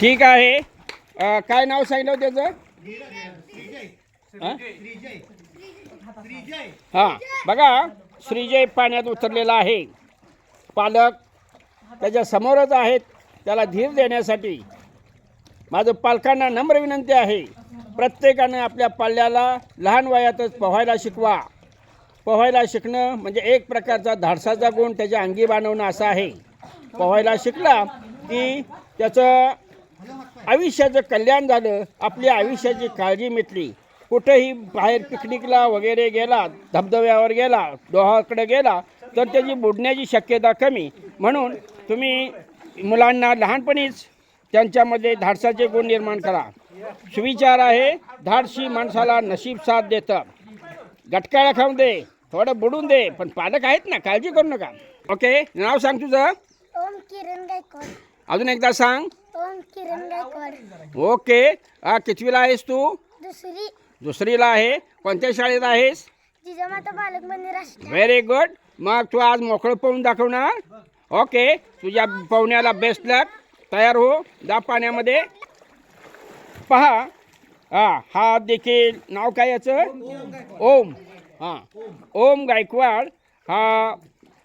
ठीक आहे. काय नाव सांगितलं त्याचं? हां. बघा श्रीजय पाण्यात उतरलेला आहे. पालक त्याच्या समोरच आहेत. त्याला धीर देण्यासाठी माझं पालकांना नम्र विनंती आहे. प्रत्येकानं आपल्या पाल्याला लहान वयातच पोहायला शिकवा. पोहायला शिकणं म्हणजे एक प्रकारचा धाडसाचा गुण त्याच्या अंगी बांधवणं असं आहे. पोहायला शिकला की त्याचं आयुष्याचं कल्याण झालं आपल्या आयुष्याची काळजी मिटली. कुठेही बाहेर पिकनिकला वगैरे गेला धबधब्यावर गेला डोहाकडे गेला तर त्याची बुडण्याची शक्यता कमी. म्हणून तुम्ही मुलांना लहानपणीच त्यांच्यामध्ये धाडसाचे गुण निर्माण करा. सुविचार आहे धाडशी माणसाला नशीब साथ देतं. गटकाळा खाऊन दे थोडं बुडून दे पण पालक आहेत ना काळजी करू नका. ओके नाव सांग तुझं. ओम किरण गायकवाड अजून एकदा सांग. ओम किरण गायकवाड ओके. हा कितवीला आहेस तू? दुसरी. दुसरीला आहे. कोणत्या शाळेत आहेस? जिजामाता बालक मंदिर राष्ट्रीय. व्हेरी गुड मग तू आज मोकळं पाहून दाखवणार. ओके. तुझ्या पाहुण्याला बेस्ट लक तयार हो. जा पाण्यामध्ये. पहा. हा हा देखील नाव काय याचं? ओम. हां. ओम गायकवाड. हा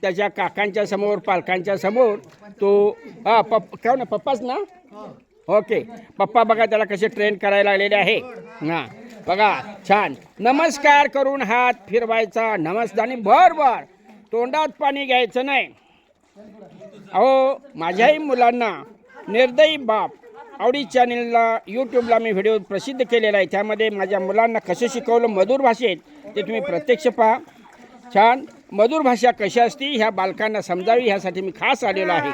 त्याच्या काकांच्या समोर पालकांच्या समोर तो हा पप काय ना पप्पाच ना? ओके. पप्पा बघा त्याला कसे ट्रेन करायला लागलेले आहे. हां बघा छान. नमस्कार करून हात फिरवायचा नमस्कार. आणि भर भर तोंडात पाणी घ्यायचं नाही. अहो माझ्याही मुलांना निर्दयी बाप आवडी चॅनेलला यूट्यूबला मी व्हिडिओ प्रसिद्ध केलेला आहे. त्यामध्ये माझ्या मुलांना कसं शिकवलं मधुर भाषेत ते तुम्ही प्रत्यक्ष पहा. छान. मधुर भाषा कशी असती ह्या बालकांना समजावी ह्यासाठी मी खास आलेलो आहे.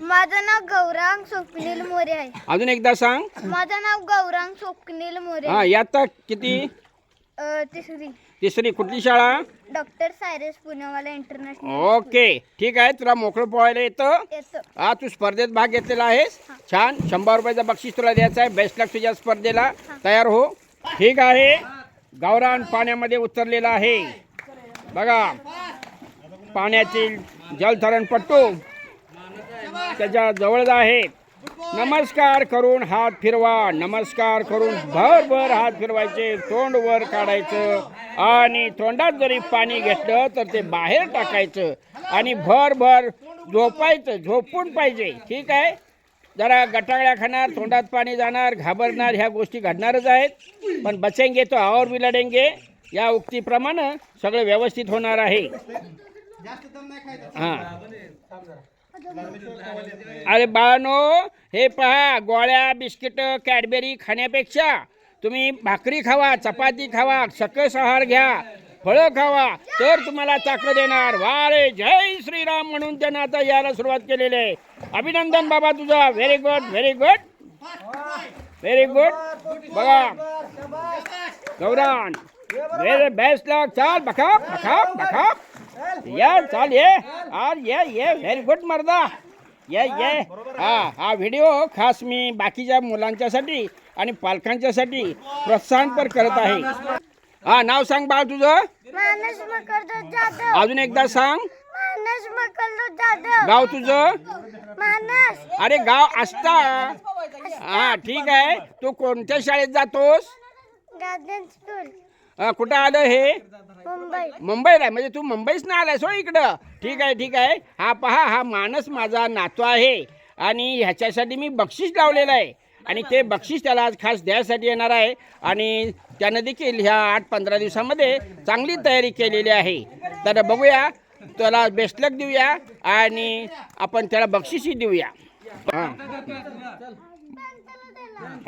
माझं नाव गौरांग स्वप्नील मोरे आहे. अजून एकदा सांग. माझं नाव गौरांग स्वप्नील मोरे हां यात किती? अ, तिसरी. तिसरी कुठली शाळा? Doctor Cyrus Poonawalla international okay ठीक आहे तुला मोकळं पोहायला येतं. येतं. हा तू स्पर्धेत भाग घेतलेला आहेस. छान शंभर रुपयाचं बक्षीस तुला द्यायचं आहे. बेस्ट लक तुझ्या स्पर्धेला. तयार हो. ठीक आहे. गावरान पाण्यामध्ये उतरलेला आहे. बघा पाण्यातील जलधरणपट्टू त्याच्या जवळच आहे. नमस्कार करून हात फिरवा नमस्कार करून भरभर हात फिरवायचे तोंड वर काढायचं आणि तोंडात जरी पाणी घेतलं तर ते बाहेर टाकायचं आणि भरभर झोपायचं झोपून पाहिजे. ठीक आहे? जरा गटाळ्या खाणार तोंडात पाणी जाणार घाबरणार ह्या गोष्टी घडणारच आहेत. पण बचेंगे तो और विलडेंगे या उक्तीप्रमाणे सगळं व्यवस्थित होणार आहे. हां. अरे बाळानो हे पहा गोळ्या बिस्किट कॅडबेरी खाण्यापेक्षा तुम्ही भाकरी खावा चपाती खावा सकस आहार घ्या फळं खावा तर तुम्हाला ताकद देणार. वारे जय श्रीराम म्हणून त्यांना आता यायला सुरुवात केलेली आहे. अभिनंदन बाबा तुझा. Very good very good very good बघा. गौरान. व्हेरी बेस्ट लक चाल बखाप बखाप बखाप ये चाल ये आज ये ये व्हेरी गुड मर्दा। ये ये। हा हा व्हिडिओ खास मी बाकीच्या मुलांच्यासाठी आणि पालकांच्यासाठी प्रोत्साहनपर करत आहे. हा नाव सांग बाळ तुझं. मानस मकरदो जाधव. अजून एकदा सांग. मानस मकरदो जाधव. गाव तुझं? मानस. अरे गाव असता हा ठीक आहे. तू कोणत्या शाळेत जातोस? Garden school. अ, कुठं आलं हे? मुंबई. मुंबईला आहे. म्हणजे तू मुंबईच ना आलायस हो इकडं? ठीक आहे ठीक आहे. हा पहा हा मानस माझा नातू आहे. आणि ह्याच्यासाठी मी बक्षीस लावलेलं आहे. आणि ते बक्षीस त्याला आज खास द्यायसाठी येणार आहे. आणि त्यानं देखील ह्या आठ पंधरा दिवसामध्ये चांगली तयारी केलेली आहे. तर बघूया त्याला बेस्ट लक देऊया आणि आपण त्याला बक्षीसही देऊया. हां.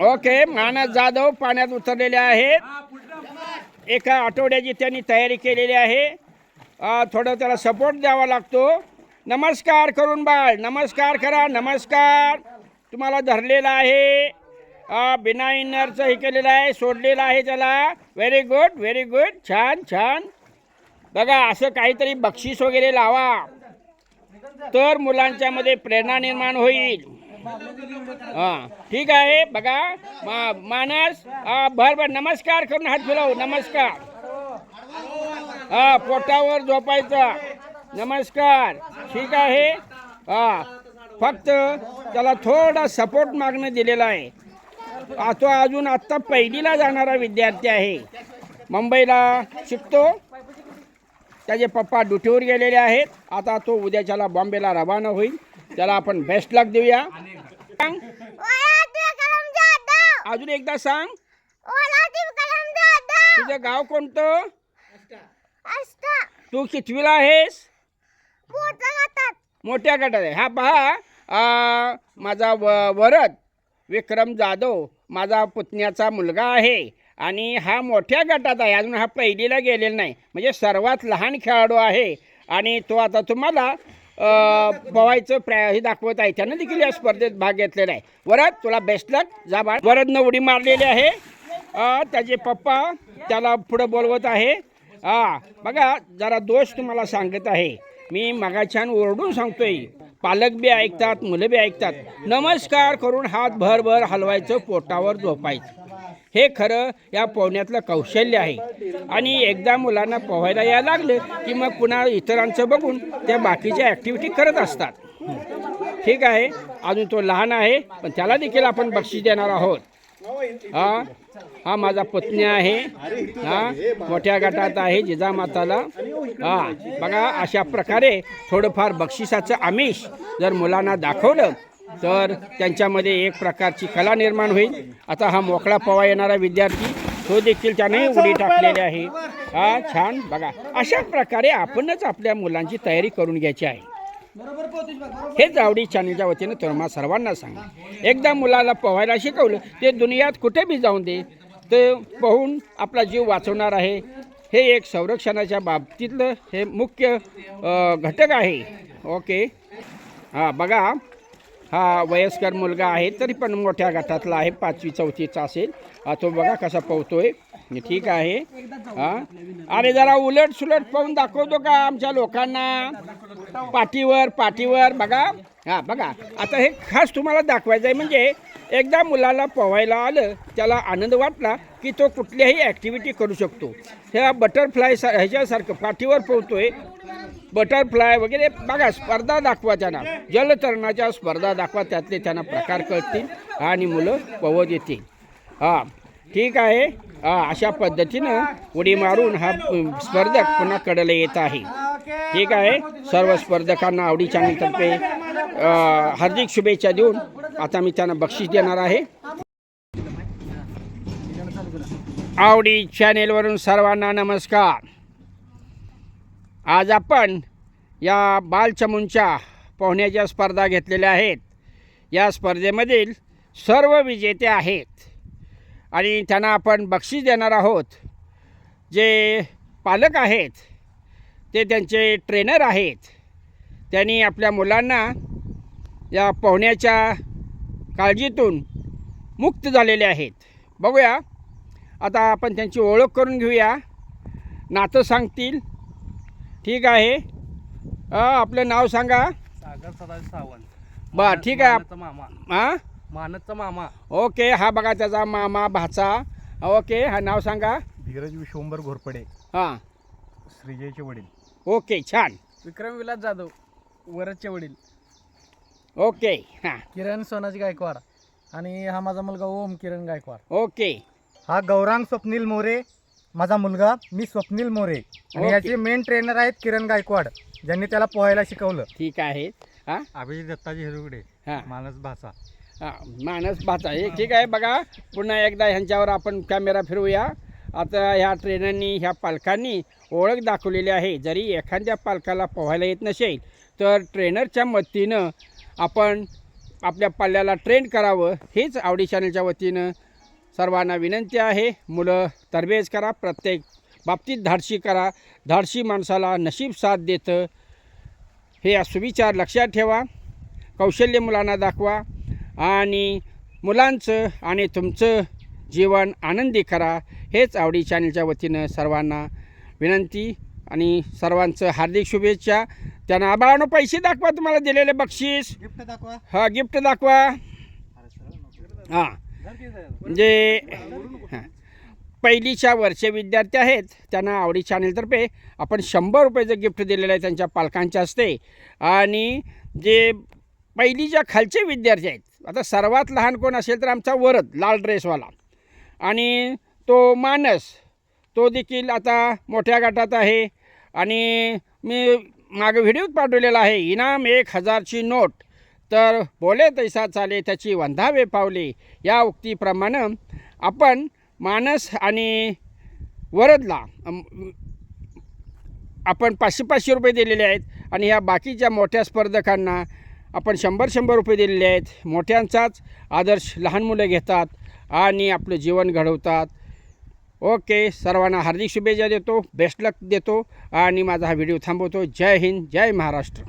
ओके मानस जाधव पाण्यात उतरलेले आहेत. एका आठवड्याची त्यांनी तयारी केलेली आहे. थोडं त्याला सपोर्ट द्यावा लागतो. नमस्कार करून बाळ नमस्कार करा नमस्कार. तुम्हाला धरलेला आहे. बिना इनरचं हे केलेलं आहे सोडलेलं आहे त्याला. व्हेरी गुड व्हेरी गुड छान छान. बघा असं काहीतरी बक्षीस वगैरे लावा. तर मुलांच्यामध्ये प्रेरणा निर्माण होईल. हां ठीक आहे बघा. मा मानस भर भर. नमस्कार करून हात फिरव. नमस्कार. हा पोटावर झोपायचा. नमस्कार. ठीक आहे. हा फक्त त्याला थोडा सपोर्ट मागणं दिलेला आहे. तो अजून आत्ता पहिलीला जाणारा विद्यार्थी आहे. मुंबईला शिकतो. त्याचे पप्पा ड्युटीवर गेलेले आहेत. आता तो उद्याच्याला बॉम्बेला रवाना होईल. त्याला आपण बेस्ट लक देऊया. सांग. अजून एकदा सांग. तुझं गाव कोणतं? तू कितवीला आहेस? मोठ्या गटात आहे. हा पहा आ, माझा व वरद विक्रम जाधव माझा पुतण्याचा मुलगा आहे. आणि हा मोठ्या गटात आहे. अजून हा पहिलीला गेलेला नाही. म्हणजे सर्वात लहान खेळाडू आहे. आणि तो आता तुम्हाला पवायचं प्र हे दाखवत आहे. त्यानं देखील या स्पर्धेत भाग घेतलेला आहे. वरद तुला बेस्ट लक जा बाळ. वरदनं उडी मारलेली आहे. त्याचे पप्पा त्याला पुढं बोलवत आहे. हा बघा जरा दोष तुम्हाला सांगत आहे. मी मगाछान ओरडून सांगतोय. पालक बी ऐकतात मुलं बी ऐकतात. नमस्कार करून हात भरभर हलवायचं पोटावर झोपायचं. हे खरं या पोहण्यातलं कौशल्य आहे. आणि एकदा मुलांना पोहायला यायला लागलं की मग पुन्हा इतरांचं बघून त्या बाकीच्या ॲक्टिव्हिटी करत असतात. ठीक आहे अजून तो लहान आहे पण त्याला देखील आपण बक्षीस देणार आहोत. हा हा माझा पत्नी आहे. हा मोठ्या गटात आहे जिजामाताला हा बघा अशा प्रकारे थोडंफार बक्षिसाचं आमिष जर मुलांना दाखवलं तर त्यांच्यामध्ये एक प्रकारची कला निर्माण होईल. आता हा मोकळा पवा येणारा विद्यार्थी तो देखील त्याने उडी टाकलेली आहे. हा छान बघा. अशा प्रकारे आपणच आपल्या मुलांची तयारी करून घ्यायची आहे. हेच आवडी चॅनलच्या वतीनं तुम्हा सर्वांना सांगा. एकदा मुलाला पोहायला शिकवलं ते दुनियात कुठे बी जाऊन दे ते पोहून आपला जीव वाचवणार आहे. हे एक संरक्षणाच्या बाबतीतलं हे मुख्य घटक आहे. ओके. हां बघा. हा वयस्कर मुलगा आहे तरी पण मोठ्या गटातला आहे पाचवी चौथीचा असेल. हा तो बघा कसा पोहतोय. ठीक आहे. हां? अरे जरा उलट सुलट पाहून दाखवतो का आमच्या लोकांना? पाठीवर पाठीवर बघा. हा बघा. आता हे खास तुम्हाला दाखवायचं आहे म्हणजे एकदा मुलाला पोहायला आलं त्याला आनंद वाटला की तो कुठल्याही ॲक्टिव्हिटी करू शकतो. ह्या बटरफ्लाय सा ह्याच्यासारखं पाठीवर पोहतोय बटरफ्लाय वगैरे बघा स्पर्धा दाखवा त्यांना. जलतरणाच्या स्पर्धा दाखवा त्यातले त्यांना प्रकार कळतील आणि मुलं पवत येतील. हां ठीक आहे. अशा पद्धतीनं उडी मारून हा स्पर्धक पुन्हा कडेला येत आहे. ठीक आहे. सर्व स्पर्धकांना आवडी चांगली तर्फे हार्दिक शुभेच्छा देऊन आता मी त्यांना बक्षीस देणार आहे. आवडी चॅनेलवरून सर्वांना नमस्कार. आज आपण या बालचमूंच्या पोहण्याच्या स्पर्धा घेतलेल्या आहेत. या स्पर्धेमधील सर्व विजेते आहेत. आणि त्यांना आपण बक्षीस देणार आहोत. जे पालक आहेत ते त्यांचे ट्रेनर आहेत. त्यांनी आपल्या मुलांना या पोहण्याच्या काळजीतून मुक्त झालेले आहेत. बघूया आता आपण त्यांची ओळख करून घेऊया. नातं सांगतील. ठीक आहे. आपलं नाव सांगा. सागर सदाशिव सावंत. बरं ठीक आहे. मामा. हां मानतचा मामा. ओके हा बघा त्याचा मामा भाचा. ओके हा नाव सांगा. धीरज विश्वंभर घोरपडे. हां. श्रीजयचे वडील. ओके छान. विक्रम विलास जाधव वरदचे वडील. ओके हां. किरण सोनाजी गायकवाड आणि हा माझा मुलगा ओम किरण गायकवाड. ओके. हा गौरांग स्वप्नील मोरे माझा मुलगा मी स्वप्नील मोरे. आणि. याचे मेन ट्रेनर आहेत किरण गायकवाड ज्यांनी त्याला पोहायला शिकवलं. ठीक आहे. हां? अभिजित दत्ताजी हिरुगडे हां. मानस भाषा हां मानस भाचा हे ठीक आहे बघा. पुन्हा एकदा ह्यांच्यावर आपण कॅमेरा फिरवूया. आता ह्या ट्रेनरनी ह्या पालकांनी ओळख दाखवलेली आहे. जरी एखाद्या पालकाला पोहायला येत नसेल तर ट्रेनरच्या मदतीनं आपण आपल्या पाल्याला ट्रेन करावं. हेच आवडी चॅनलच्या वतीनं सर्वांना विनंती आहे मुलं तरबेज करा प्रत्येक बाबतीत धाडशी करा. धाडशी माणसाला नशीब साथ देतं. हे सुविचार लक्षात ठेवा. कौशल्य मुलांना दाखवा. आणि मुलांचं आणि तुमचं जीवन आनंदी करा. हेच आवडी चॅनलच्या वतीनं सर्वांना विनंती आणि सर्वांचं हार्दिक शुभेच्छा. त्यांना आबाळानं पैसे दाखवा तुम्हाला दिलेले बक्षीस. गिफ्ट दाखवा. हा गिफ्ट दाखवा. हां. म्हणजे हां. पहिलीच्या वर्षे विद्यार्थी आहेत त्यांना आवडी चॅनेलतर्फे आपण शंभर रुपयाचं गिफ्ट दिलेलं आहे त्यांच्या पालकांच्या हस्ते. आणि जे पहिलीच्या खालचे विद्यार्थी आहेत आता सर्वात लहान कोण असेल तर आमचा वरद लाल ड्रेसवाला. आणि तो मानस तो देखील आता मोठ्या गटात आहे. आणि मी मागं व्हिडिओ पाठवलेला आहे इनाम एक हजारची नोट. तर बोले तैसा चाले त्याची वंधावे पावले. या उक्तीप्रमाणे आपण मानस आणि वरदला आपण पाचशे पाचशे रुपये दिलेले आहेत आणि ह्या बाकीच्या मोठ्या स्पर्धकांना आपण शंभर शंभर रुपये दिलेले आहेत. मोठ्यांचाच आदर्श लहान मुलं घेतात आणि आपलं जीवन घडवतात. ओके सर्वांना हार्दिक शुभेच्छा देतो बेस्ट लक देतो आणि माझा हा व्हिडिओ थांबवतो. जय हिंद जय महाराष्ट्र.